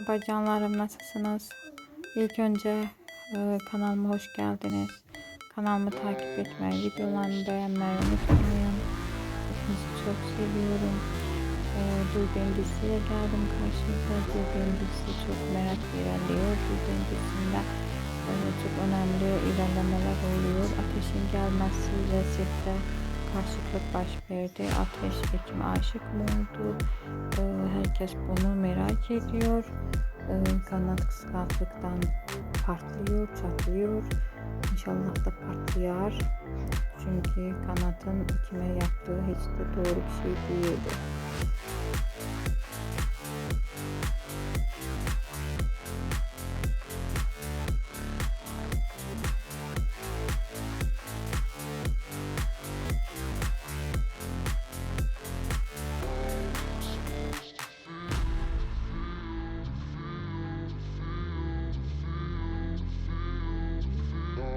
Bacanlarım nasılsınız? İlk önce e, kanalıma hoş geldiniz. Kanalımı takip etmeyi, videolarımı beğenmeyi unutmayın. Hepinizi çok seviyorum. E, Duyduğum diziye geldim karşınıza. Duyduğum dizisi çok merak ilerliyor. Duyduğum dizisinde e, çok önemli ilerlemeler oluyor. Ateşin gelmesiyle sette karşılık baş verdi. Ateş Ekim'e aşık mı oldu? E, herkes bunu merak ediyor. E, kanat kıskançlıktan patlıyor, çatlıyor. İnşallah da patlayar. Çünkü kanatın kime yaptığı hiç de doğru bir şey değildi.